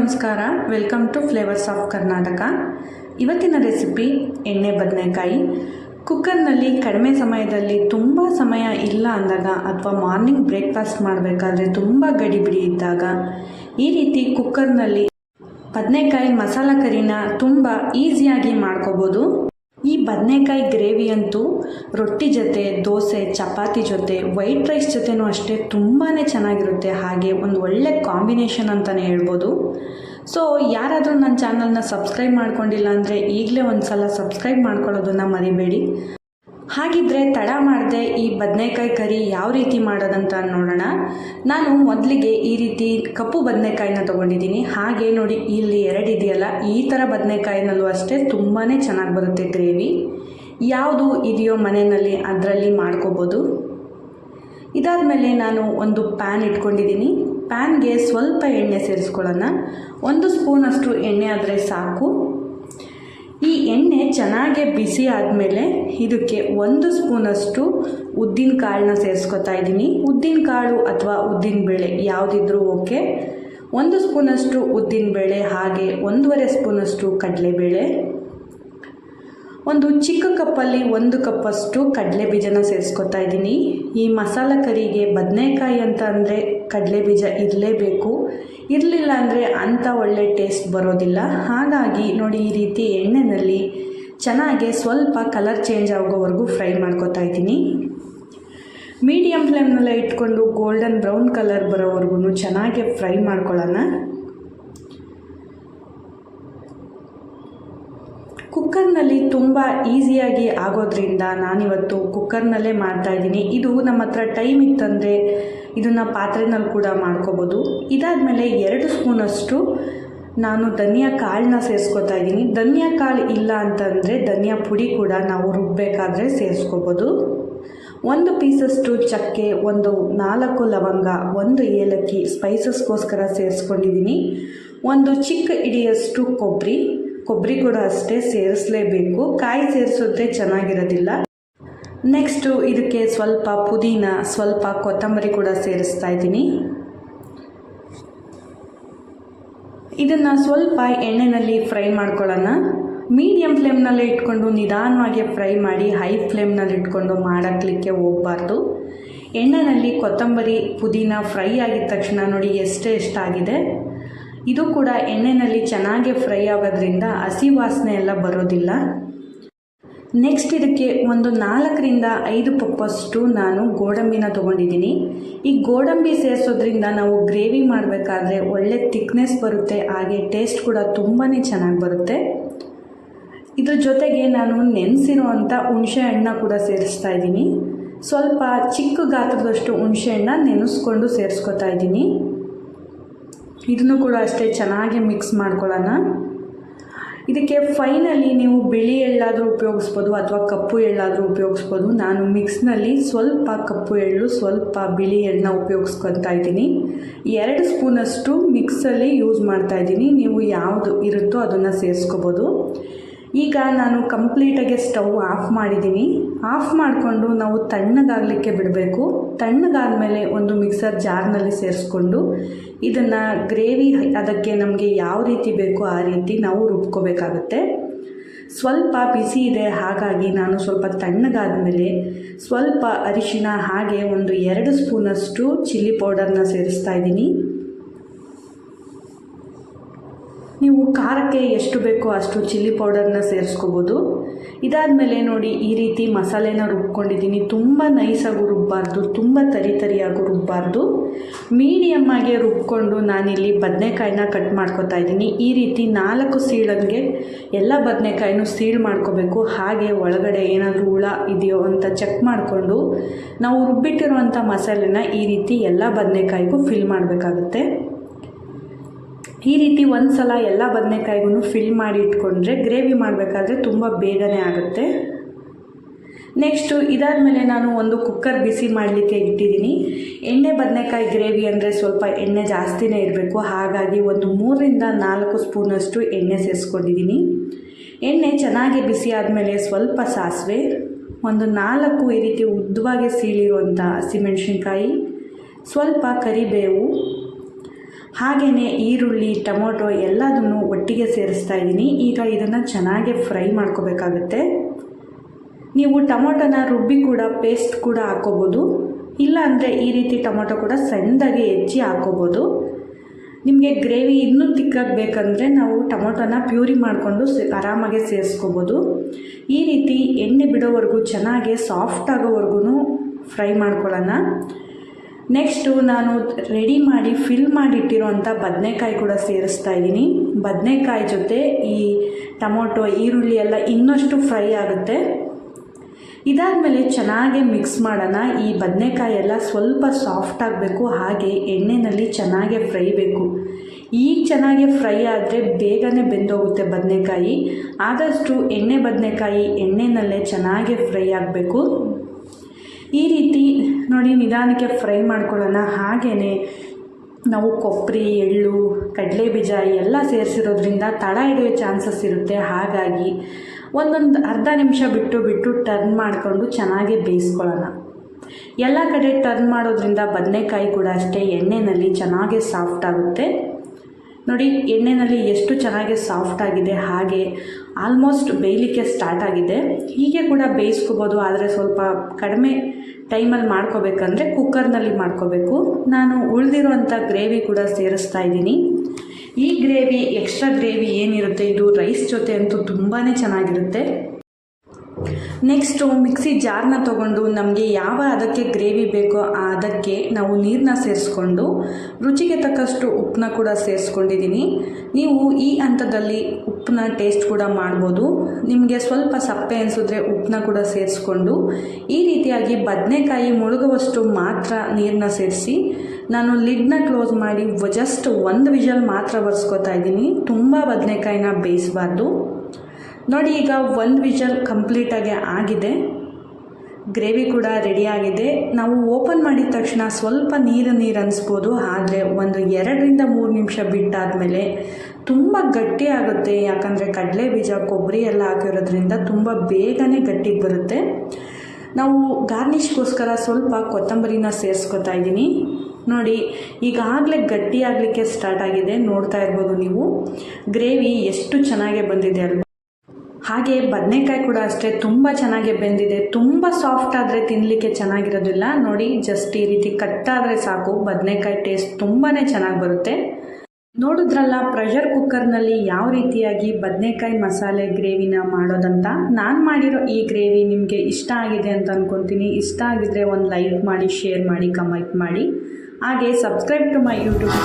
ನಮಸ್ಕಾರ. Welcome to flavours of Karnataka ಇವತ್ತಿನ recipe ಎಣ್ಣೆ ಬದನೆಕಾಯಿ. ಕುಕ್ಕರ್ನಲ್ಲಿ ಕಡಿಮೆ ಸಮಯದಲ್ಲಿ ತುಂಬ ಸಮಯ ಇಲ್ಲ ಅಂದಾಗ ಅಥವಾ ಮಾರ್ನಿಂಗ್ ಬ್ರೇಕ್ಫಾಸ್ಟ್ ಮಾಡಬೇಕಾದ್ರೆ ತುಂಬ ಗಡಿಬಿಡಿ ಇದ್ದಾಗ ಈ ರೀತಿ ಕುಕ್ಕರ್ನಲ್ಲಿ ಬದನೆಕಾಯಿ ಮಸಾಲ ಕರಿನ ತುಂಬ ಈಸಿಯಾಗಿ ಮಾಡ್ಕೋಬೋದು. ಈ ಬದನೆಕಾಯಿ ಗ್ರೇವಿ ಅಂತೂ ರೊಟ್ಟಿ ಜೊತೆ, ದೋಸೆ, ಚಪಾತಿ ಜೊತೆ, ವೈಟ್ ರೈಸ್ ಜೊತೆನೂ ಅಷ್ಟೇ ತುಂಬಾ ಚೆನ್ನಾಗಿರುತ್ತೆ. ಹಾಗೆ ಒಂದು ಒಳ್ಳೆ ಕಾಂಬಿನೇಷನ್ ಅಂತಲೇ ಹೇಳ್ಬೋದು. ಸೊ ಯಾರಾದರೂ ನನ್ನ ಚಾನಲ್ನ ಸಬ್ಸ್ಕ್ರೈಬ್ ಮಾಡ್ಕೊಂಡಿಲ್ಲ ಅಂದರೆ ಈಗಲೇ ಒಂದು ಸಲ ಸಬ್ಸ್ಕ್ರೈಬ್ ಮಾಡ್ಕೊಳ್ಳೋದನ್ನು ಮರಿಬೇಡಿ. ಹಾಗಿದ್ರೆ ತಡ ಮಾಡದೆ ಈ ಬದನೆಕಾಯಿ ಕರಿ ಯಾವ ರೀತಿ ಮಾಡೋದಂತ ನೋಡೋಣ. ನಾನು ಮೊದಲಿಗೆ ಈ ರೀತಿ ಕಪ್ಪು ಬದನೆಕಾಯಿನ ತೊಗೊಂಡಿದ್ದೀನಿ. ಹಾಗೆ ನೋಡಿ, ಇಲ್ಲಿ ಎರಡು ಇದೆಯಲ್ಲ, ಈ ಥರ ಬದನೆಕಾಯಿನಲ್ಲೂ ಅಷ್ಟೇ ತುಂಬಾ ಚೆನ್ನಾಗಿ ಬರುತ್ತೆ ಗ್ರೇವಿ. ಯಾವುದು ಇದೆಯೋ ಮನೆಯಲ್ಲಿ ಅದರಲ್ಲಿ ಮಾಡ್ಕೋಬೋದು. ಇದಾದಮೇಲೆ ನಾನು ಒಂದು ಪ್ಯಾನ್ ಇಟ್ಕೊಂಡಿದ್ದೀನಿ. ಪ್ಯಾನ್ಗೆ ಸ್ವಲ್ಪ ಎಣ್ಣೆ ಸೇರಿಸ್ಕೊಳ್ಳೋಣ. ಒಂದು ಸ್ಪೂನಷ್ಟು ಎಣ್ಣೆ ಆದರೆ ಸಾಕು. ಈ ಎಣ್ಣೆ ಚೆನ್ನಾಗೆ ಬಿಸಿ ಆದಮೇಲೆ ಇದಕ್ಕೆ ಒಂದು ಸ್ಪೂನಷ್ಟು ಉದ್ದಿನ ಕಾಳನ್ನ ಸೇರಿಸ್ಕೊತಾ ಇದ್ದೀನಿ. ಉದ್ದಿನ ಕಾಳು ಅಥವಾ ಉದ್ದಿನ ಬೇಳೆ ಯಾವುದಿದ್ರೂ ಓಕೆ. ಒಂದು ಸ್ಪೂನಷ್ಟು ಉದ್ದಿನ ಬೇಳೆ, ಹಾಗೆ ಒಂದೂವರೆ ಸ್ಪೂನಷ್ಟು ಕಡಲೆಬೇಳೆ. ಒಂದು ಚಿಕ್ಕ ಕಪ್ಪಲ್ಲಿ ಒಂದು ಕಪ್ಪಷ್ಟು ಕಡಲೆ ಬೀಜನ ಸೇರಿಸ್ಕೊತಾ ಇದ್ದೀನಿ. ಈ ಮಸಾಲ ಕರಿಗೆ ಬದನೆಕಾಯಿ ಅಂತ ಅಂದರೆ ಕಡಲೆ ಬೀಜ ಇರಲೇಬೇಕು. ಇರಲಿಲ್ಲ ಅಂದರೆ ಅಂಥ ಒಳ್ಳೆ ಟೇಸ್ಟ್ ಬರೋದಿಲ್ಲ. ಹಾಗಾಗಿ ನೋಡಿ ಈ ರೀತಿ ಎಣ್ಣೆಯಲ್ಲಿ ಚೆನ್ನಾಗಿ ಸ್ವಲ್ಪ ಕಲರ್ ಚೇಂಜ್ ಆಗೋವರೆಗೂ ಫ್ರೈ ಮಾಡ್ಕೊತಾ ಇದ್ದೀನಿ. ಮೀಡಿಯಮ್ ಫ್ಲೇಮ್ನೆಲ್ಲ ಇಟ್ಕೊಂಡು ಗೋಲ್ಡನ್ ಬ್ರೌನ್ ಕಲರ್ ಬರೋವರೆಗೂ ಚೆನ್ನಾಗಿ ಫ್ರೈ ಮಾಡ್ಕೊಳ್ಳೋಣ. ಕುಕ್ಕರ್ನಲ್ಲಿ ತುಂಬ ಈಸಿಯಾಗಿ ಆಗೋದ್ರಿಂದ ನಾನಿವತ್ತು ಕುಕ್ಕರ್ನಲ್ಲೇ ಮಾಡ್ತಾ ಇದ್ದೀನಿ. ಇದು ನಮ್ಮ ಹತ್ರ ಟೈಮ್ ಇತ್ತಂದರೆ ಇದನ್ನು ಪಾತ್ರೆನಲ್ಲಿ ಕೂಡ ಮಾಡ್ಕೋಬೋದು. ಇದಾದಮೇಲೆ ಎರಡು ಸ್ಪೂನಷ್ಟು ನಾನು ಧನಿಯಾ ಕಾಳನ್ನ ಸೇರಿಸ್ಕೊತಾ ಇದ್ದೀನಿ. ಧನಿಯಾ ಕಾಳು ಇಲ್ಲ ಅಂತಂದರೆ ಧನಿಯಾ ಪುಡಿ ಕೂಡ ನಾವು ರುಬ್ಬಬೇಕಾದ್ರೆ ಸೇರಿಸ್ಕೋಬೋದು. ಒಂದು ಪೀಸಷ್ಟು ಚಕ್ಕೆ, ಒಂದು ನಾಲ್ಕು ಲವಂಗ, ಒಂದು ಏಲಕ್ಕಿ ಸ್ಪೈಸಸ್ಗೋಸ್ಕರ ಸೇರಿಸ್ಕೊಂಡಿದ್ದೀನಿ. ಒಂದು ಚಿಕ್ಕ ಇಡಿಯಷ್ಟು ಕೊಬ್ಬರಿ ಕೊಬ್ಬರಿ ಕೂಡ ಅಷ್ಟೇ ಸೇರಿಸಲೇಬೇಕು. ಕಾಯಿ ಸೇರಿಸಿದ್ರೆ ಚೆನ್ನಾಗಿರೋದಿಲ್ಲ. ನೆಕ್ಸ್ಟು ಇದಕ್ಕೆ ಸ್ವಲ್ಪ ಪುದೀನ, ಸ್ವಲ್ಪ ಕೊತ್ತಂಬರಿ ಕೂಡ ಸೇರಿಸ್ತಾ ಇದ್ದೀನಿ. ಇದನ್ನು ಸ್ವಲ್ಪ ಎಣ್ಣೆಯಲ್ಲಿ ಫ್ರೈ ಮಾಡ್ಕೊಳ್ಳೋಣ. ಮೀಡಿಯಮ್ ಫ್ಲೇಮ್ನಲ್ಲೇ ಇಟ್ಕೊಂಡು ನಿಧಾನವಾಗಿ ಫ್ರೈ ಮಾಡಿ ಹೈ ಫ್ಲೇಮ್ನಲ್ಲಿ ಇಟ್ಕೊಂಡು ಮಾಡಕ್ಲಿಕ್ಕೆ ಹೋಗಬಾರ್ದು. ಎಣ್ಣೆಯಲ್ಲಿ ಕೊತ್ತಂಬರಿ, ಪುದೀನ ಫ್ರೈ ಆಗಿದ ತಕ್ಷಣ ನೋಡಿ ಎಷ್ಟೇ ಎಷ್ಟಾಗಿದೆ. ಇದು ಕೂಡ ಎಣ್ಣೆಯಲ್ಲಿ ಚೆನ್ನಾಗಿ ಫ್ರೈ ಆಗೋದ್ರಿಂದ ಹಸಿ ವಾಸನೆ ಎಲ್ಲ ಬರೋದಿಲ್ಲ. ನೆಕ್ಸ್ಟ್ ಇದಕ್ಕೆ ಒಂದು ನಾಲ್ಕರಿಂದ ಐದು ಪಪ್ಪಷ್ಟು ನಾನು ಗೋಡಂಬಿನ ತೊಗೊಂಡಿದ್ದೀನಿ. ಈ ಗೋಡಂಬಿ ಸೇರಿಸೋದ್ರಿಂದ ನಾವು ಗ್ರೇವಿ ಮಾಡಬೇಕಾದ್ರೆ ಒಳ್ಳೆ ಥಿಕ್ನೆಸ್ ಬರುತ್ತೆ, ಹಾಗೆ ಟೇಸ್ಟ್ ಕೂಡ ತುಂಬಾ ಚೆನ್ನಾಗಿ ಬರುತ್ತೆ. ಇದ್ರ ಜೊತೆಗೆ ನಾನು ನೆನೆಸಿರುವಂಥ ಹುಣಸೆ ಹಣ್ಣ ಕೂಡ ಸೇರಿಸ್ತಾ ಇದ್ದೀನಿ. ಸ್ವಲ್ಪ ಚಿಕ್ಕ ಗಾತ್ರದಷ್ಟು ಹುಣಸೆ ಹಣ್ಣ ನೆನೆಸ್ಕೊಂಡು ಸೇರಿಸ್ಕೊತಾ ಇದ್ದೀನಿ. ಇದನ್ನು ಕೂಡ ಅಷ್ಟೇ ಚೆನ್ನಾಗಿ ಮಿಕ್ಸ್ ಮಾಡ್ಕೊಳ್ಳೋಣ. ಇದಕ್ಕೆ ಫೈನಲಿ ನೀವು ಬಿಳಿ ಎಳ್ಳಾದರೂ ಉಪಯೋಗಿಸ್ಬೋದು ಅಥವಾ ಕಪ್ಪು ಎಳ್ಳಾದರೂ ಉಪಯೋಗಿಸ್ಬೋದು. ನಾನು ಮಿಕ್ಸ್ನಲ್ಲಿ ಸ್ವಲ್ಪ ಕಪ್ಪು ಎಳ್ಳು, ಸ್ವಲ್ಪ ಬಿಳಿ ಎಳ್ಳನ್ನ ಉಪಯೋಗಿಸ್ಕೊತಾ ಇದ್ದೀನಿ. ಎರಡು ಸ್ಪೂನಷ್ಟು ಮಿಕ್ಸಲ್ಲಿ ಯೂಸ್ ಮಾಡ್ತಾ ಇದ್ದೀನಿ. ನೀವು ಯಾವುದು ಇರುತ್ತೋ ಅದನ್ನು ಸೇರಿಸ್ಕೋಬೋದು. ಈಗ ನಾನು ಕಂಪ್ಲೀಟಾಗಿ ಸ್ಟವ್ ಆಫ್ ಮಾಡಿದ್ದೀನಿ. ಆಫ್ ಮಾಡಿಕೊಂಡು ನಾವು ತಣ್ಣಗಾಗಲಿಕ್ಕೆ ಬಿಡಬೇಕು. ತಣ್ಣಗಾದ ಮೇಲೆ ಒಂದು ಮಿಕ್ಸರ್ ಜಾರ್ನಲ್ಲಿ ಸೇರಿಸ್ಕೊಂಡು ಇದನ್ನು ಗ್ರೇವಿ ಅದಕ್ಕೆ ನಮಗೆ ಯಾವ ರೀತಿ ಬೇಕೋ ಆ ರೀತಿ ನಾವು ರುಬ್ಕೋಬೇಕಾಗುತ್ತೆ. ಸ್ವಲ್ಪ ಬಿಸಿ ಇದೆ, ಹಾಗಾಗಿ ನಾನು ಸ್ವಲ್ಪ ತಣ್ಣಗಾದ ಮೇಲೆ ಸ್ವಲ್ಪ ಅರಿಶಿನ ಹಾಗೆ ಒಂದು ಎರಡು ಸ್ಪೂನಷ್ಟು ಚಿಲ್ಲಿ ಪೌಡರ್ನ ಸೇರಿಸ್ತಾ ಇದ್ದೀನಿ. ನೀವು ಖಾರಕ್ಕೆ ಎಷ್ಟು ಬೇಕೋ ಅಷ್ಟು ಚಿಲ್ಲಿ ಪೌಡರ್ನ ಸೇರಿಸ್ಕೋಬೋದು. ಇದಾದಮೇಲೆ ನೋಡಿ, ಈ ರೀತಿ ಮಸಾಲೆನ ರುಬ್ಕೊಂಡಿದ್ದೀನಿ. ತುಂಬ ನೈಸಾಗೂ ರುಬ್ಬಾರ್ದು, ತುಂಬ ತರಿ ತರಿಯಾಗೂ ರುಬ್ಬಾರ್ದು. ಮೀಡಿಯಮ್ಮಾಗೆ ರುಬ್ಕೊಂಡು ನಾನಿಲ್ಲಿ ಬದನೆಕಾಯಿನ ಕಟ್ ಮಾಡ್ಕೊತಾ ಇದ್ದೀನಿ. ಈ ರೀತಿ ನಾಲ್ಕು ಸೀಳಂಗೆ ಎಲ್ಲ ಬದನೆಕಾಯಿನೂ ಸೀಳ್ ಮಾಡ್ಕೋಬೇಕು. ಹಾಗೆ ಒಳಗಡೆ ಏನಾದರೂ ಹುಳ ಇದೆಯೋ ಅಂತ ಚೆಕ್ ಮಾಡಿಕೊಂಡು ನಾವು ರುಬ್ಬಿಟ್ಟಿರುವಂಥ ಮಸಾಲೆನ ಈ ರೀತಿ ಎಲ್ಲ ಬದನೆಕಾಯಿಗೂ ಫಿಲ್ ಮಾಡಬೇಕಾಗುತ್ತೆ. ಈ ರೀತಿ ಒಂದು ಸಲ ಎಲ್ಲ ಬದನೆಕಾಯಿಗೂ ಫಿಲ್ ಮಾಡಿ ಇಟ್ಕೊಂಡ್ರೆ ಗ್ರೇವಿ ಮಾಡಬೇಕಾದ್ರೆ ತುಂಬ ಬೇಗನೆ ಆಗುತ್ತೆ. ನೆಕ್ಸ್ಟು ಇದಾದಮೇಲೆ ನಾನು ಒಂದು ಕುಕ್ಕರ್ ಬಿಸಿ ಮಾಡಲಿಕ್ಕೆ ಇಟ್ಟಿದ್ದೀನಿ. ಎಣ್ಣೆ ಬದನೆಕಾಯಿ ಗ್ರೇವಿ ಅಂದರೆ ಸ್ವಲ್ಪ ಎಣ್ಣೆ ಜಾಸ್ತಿನೇ ಇರಬೇಕು. ಹಾಗಾಗಿ ಒಂದು ಮೂರರಿಂದ ನಾಲ್ಕು ಸ್ಪೂನಷ್ಟು ಎಣ್ಣೆ ಸೇರಿಸ್ಕೊಂಡಿದ್ದೀನಿ ಎಣ್ಣೆ ಚೆನ್ನಾಗಿ ಬಿಸಿ ಆದಮೇಲೆ ಸ್ವಲ್ಪ ಸಾಸಿವೆ, ಒಂದು ನಾಲ್ಕು ಈ ರೀತಿ ಉದ್ದವಾಗಿ ಸೀಳಿರುವಂಥ ಹಸಿಮೆಣ್ಸಿನ್ಕಾಯಿ ಸ್ವಲ್ಪ ಕರಿಬೇವು ಹಾಗೆಯೇ ಈರುಳ್ಳಿ, ಟೊಮೊಟೊ ಎಲ್ಲದನ್ನು ಒಟ್ಟಿಗೆ ಸೇರಿಸ್ತಾ ಇದ್ದೀನಿ. ಈಗ ಇದನ್ನು ಚೆನ್ನಾಗಿ ಫ್ರೈ ಮಾಡ್ಕೋಬೇಕಾಗುತ್ತೆ. ನೀವು ಟೊಮೊಟೊನ ರುಬ್ಬಿ ಕೂಡ, ಪೇಸ್ಟ್ ಕೂಡ ಹಾಕೋಬೋದು. ಇಲ್ಲ ಅಂದರೆ ಈ ರೀತಿ ಟೊಮೊಟೊ ಕೂಡ ಸಣ್ಣದಾಗಿ ಹೆಚ್ಚಿ ಹಾಕೋಬೋದು. ನಿಮಗೆ ಗ್ರೇವಿ ಇನ್ನೂ ತಿಕ್ಕಾಗಿ ಬೇಕಂದರೆ ನಾವು ಟೊಮೊಟೊನ ಪ್ಯೂರಿ ಮಾಡಿಕೊಂಡು ಆರಾಮಾಗಿ ಸೇರಿಸ್ಕೋಬೋದು. ಈ ರೀತಿ ಎಣ್ಣೆ ಬಿಡೋವರೆಗೂ ಚೆನ್ನಾಗಿ ಸಾಫ್ಟ್ ಆಗೋವರೆಗೂ ಫ್ರೈ ಮಾಡ್ಕೊಳ್ಳೋಣ. ನೆಕ್ಸ್ಟು ನಾನು ರೆಡಿ ಮಾಡಿ ಫಿಲ್ ಮಾಡಿಟ್ಟಿರೋಂಥ ಬದನೆಕಾಯಿ ಕೂಡ ಸೇರಿಸ್ತಾ ಇದ್ದೀನಿ. ಬದನೆಕಾಯಿ ಜೊತೆ ಈ ಟೊಮೊಟೊ, ಈರುಳ್ಳಿ ಎಲ್ಲ ಇನ್ನಷ್ಟು ಫ್ರೈ ಆಗುತ್ತೆ. ಇದಾದಮೇಲೆ ಚೆನ್ನಾಗಿ ಮಿಕ್ಸ್ ಮಾಡೋಣ. ಈ ಬದನೆಕಾಯಿ ಎಲ್ಲ ಸ್ವಲ್ಪ ಸಾಫ್ಟ್ ಆಗಬೇಕು. ಹಾಗೆ ಎಣ್ಣೆಯಲ್ಲಿ ಚೆನ್ನಾಗಿ ಫ್ರೈ ಬೇಕು. ಈಗ ಚೆನ್ನಾಗಿ ಫ್ರೈ ಆದರೆ ಬೇಗನೆ ಬೆಂದೋಗುತ್ತೆ ಬದನೆಕಾಯಿ. ಆದಷ್ಟು ಎಣ್ಣೆ ಬದನೆಕಾಯಿ ಎಣ್ಣೆನಲ್ಲೇ ಚೆನ್ನಾಗಿ ಫ್ರೈ ಆಗಬೇಕು. ಈ ರೀತಿ ನೋಡಿ ನಿಧಾನಕ್ಕೆ ಫ್ರೈ ಮಾಡ್ಕೊಳ್ಳೋಣ. ಹಾಗೇ ನಾವು ಕೊಬ್ಬರಿ, ಎಳ್ಳು ಕಡಲೆ ಬೀಜ ಎಲ್ಲ ಸೇರಿಸಿರೋದ್ರಿಂದ ತಳ ಹಿಡಿಯೋ ಚಾನ್ಸಸ್ ಇರುತ್ತೆ. ಹಾಗಾಗಿ ಒಂದೊಂದು ಅರ್ಧ ನಿಮಿಷ ಬಿಟ್ಟು ಬಿಟ್ಟು ಟರ್ನ್ ಮಾಡಿಕೊಂಡು ಚೆನ್ನಾಗಿ ಬೇಯಿಸ್ಕೊಳ್ಳೋಣ. ಎಲ್ಲ ಕಡೆ ಟರ್ನ್ ಮಾಡೋದ್ರಿಂದ ಬದನೆಕಾಯಿ ಕೂಡ ಅಷ್ಟೇ ಎಣ್ಣೆಯಲ್ಲಿ ಚೆನ್ನಾಗಿ ಸಾಫ್ಟ್ ಆಗುತ್ತೆ. ನೋಡಿ ಎಣ್ಣೆಯಲ್ಲಿ ಎಷ್ಟು ಚೆನ್ನಾಗಿ ಸಾಫ್ಟ್ ಆಗಿದೆ, ಹಾಗೆ ಆಲ್ಮೋಸ್ಟ್ ಬೇಯಲಿಕ್ಕೆ ಸ್ಟಾರ್ಟ್ ಆಗಿದೆ. ಹೀಗೆ ಕೂಡ ಬೇಯಿಸ್ಕೋಬೋದು, ಆದರೆ ಸ್ವಲ್ಪ ಕಡಿಮೆ ಟೈಮಲ್ಲಿ ಮಾಡ್ಕೋಬೇಕಂದ್ರೆ ಕುಕ್ಕರ್ನಲ್ಲಿ ಮಾಡ್ಕೋಬೇಕು. ನಾನು ಉಳಿದಿರುವಂಥ ಗ್ರೇವಿ ಕೂಡ ಸೇರಿಸ್ತಾ ಇದ್ದೀನಿ. ಈ ಗ್ರೇವಿ ಎಕ್ಸ್ಟ್ರಾ ಗ್ರೇವಿ ಏನಿರುತ್ತೆ? ಇದು ರೈಸ್ ಜೊತೆ ಅಂತೂ ತುಂಬಾ ಚೆನ್ನಾಗಿರುತ್ತೆ. ನೆಕ್ಸ್ಟು ಮಿಕ್ಸಿ ಜಾರ್ನ ತಗೊಂಡು ನಮಗೆ ಯಾವ ಅದಕ್ಕೆ ಗ್ರೇವಿ ಬೇಕೋ ಆ ಅದಕ್ಕೆ ನಾವು ನೀರನ್ನ ಸೇರಿಸ್ಕೊಂಡು, ರುಚಿಗೆ ತಕ್ಕಷ್ಟು ಉಪ್ಪನ್ನ ಕೂಡ ಸೇರಿಸ್ಕೊಂಡಿದ್ದೀನಿ ನೀವು ಈ ಹಂತದಲ್ಲಿ ಉಪ್ಪನ್ನ ಟೇಸ್ಟ್ ಕೂಡ ಮಾಡ್ಬೋದು. ನಿಮಗೆ ಸ್ವಲ್ಪ ಸಪ್ಪೆ ಅನಿಸಿದ್ರೆ ಉಪ್ಪನ್ನ ಕೂಡ ಸೇರಿಸ್ಕೊಂಡು, ಈ ರೀತಿಯಾಗಿ ಬದನೆಕಾಯಿ ಮುಳುಗುವಷ್ಟು ಮಾತ್ರ ನೀರನ್ನ ಸೇರಿಸಿ, ನಾನು ಲಿಡ್ನ ಕ್ಲೋಸ್ ಮಾಡಿ ಜಸ್ಟ್ ಒಂದು ವಿಷಲ್ ಮಾತ್ರ ಬರ್ಸ್ಕೊತಾ ಇದ್ದೀನಿ ತುಂಬ ಬದನೆಕಾಯಿನ ಬೇಯಿಸಬಾರ್ದು. ನೋಡಿ, ಈಗ ಒಂದು ವಿಷಲ್ ಕಂಪ್ಲೀಟಾಗಿ ಆಗಿದೆ. ಗ್ರೇವಿ ಕೂಡ ರೆಡಿಯಾಗಿದೆ ನಾವು ಓಪನ್ ಮಾಡಿದ ತಕ್ಷಣ ಸ್ವಲ್ಪ ನೀರು ನೀರು ಅನಿಸ್ಬೋದು, ಆದರೆ ಒಂದು ಎರಡರಿಂದ ಮೂರು ನಿಮಿಷ ಬಿಟ್ಟಾದಮೇಲೆ ತುಂಬ ಗಟ್ಟಿ ಆಗುತ್ತೆ. ಯಾಕಂದರೆ ಕಡಲೆ ಬೀಜ, ಕೊಬ್ಬರಿ ಎಲ್ಲ ಹಾಕಿರೋದ್ರಿಂದ ತುಂಬ ಬೇಗನೆ ಗಟ್ಟಿಗೆ ಬರುತ್ತೆ. ನಾವು ಗಾರ್ನಿಷ್ಗೋಸ್ಕರ ಸ್ವಲ್ಪ ಕೊತ್ತಂಬರಿನ ಸೇರಿಸ್ಕೊತಾ ಇದ್ದೀನಿ. ನೋಡಿ, ಈಗಾಗಲೇ ಗಟ್ಟಿ ಆಗಲಿಕ್ಕೆ ಸ್ಟಾರ್ಟ್ ಆಗಿದೆ. ನೋಡ್ತಾ ಇರ್ಬೋದು ನೀವು. ಗ್ರೇವಿ ಎಷ್ಟು ಚೆನ್ನಾಗಿ ಬಂದಿದೆ ಅಲ್ವಾ? ಹಾಗೆ ಬದನೆಕಾಯಿ ಕೂಡ ಅಷ್ಟೇ ತುಂಬ ಚೆನ್ನಾಗಿ ಬೆಂದಿದೆ. ತುಂಬ ಸಾಫ್ಟ್ ಆದರೆ ತಿನ್ನಲಿಕ್ಕೆ ಚೆನ್ನಾಗಿರೋದಿಲ್ಲ. ನೋಡಿ ಜಸ್ಟ್ ಈ ರೀತಿ ಕಟ್ಟಾದರೆ ಸಾಕು. ಬದನೆಕಾಯಿ ಟೇಸ್ಟ್ ತುಂಬಾ ಚೆನ್ನಾಗಿ ಬರುತ್ತೆ. ನೋಡಿದ್ರಲ್ಲ ಪ್ರೆಷರ್ ಕುಕ್ಕರ್ನಲ್ಲಿ ಯಾವ ರೀತಿಯಾಗಿ ಬದನೆಕಾಯಿ ಮಸಾಲೆ ಗ್ರೇವಿನ ಮಾಡೋದಂತ? ನಾನು ಮಾಡಿರೋ ಈ ಗ್ರೇವಿ ನಿಮಗೆ ಇಷ್ಟ ಆಗಿದೆ ಅಂತ ಅಂದ್ಕೊತೀನಿ ಇಷ್ಟ ಆಗಿದ್ರೆ ಒಂದು ಲೈಕ್ ಮಾಡಿ ಶೇರ್ ಮಾಡಿ ಕಮೆಂಟ್ ಮಾಡಿ. ಹಾಗೆ ಸಬ್ಸ್ಕ್ರೈಬ್ ಟು ಮೈ ಯೂಟ್ಯೂಬ್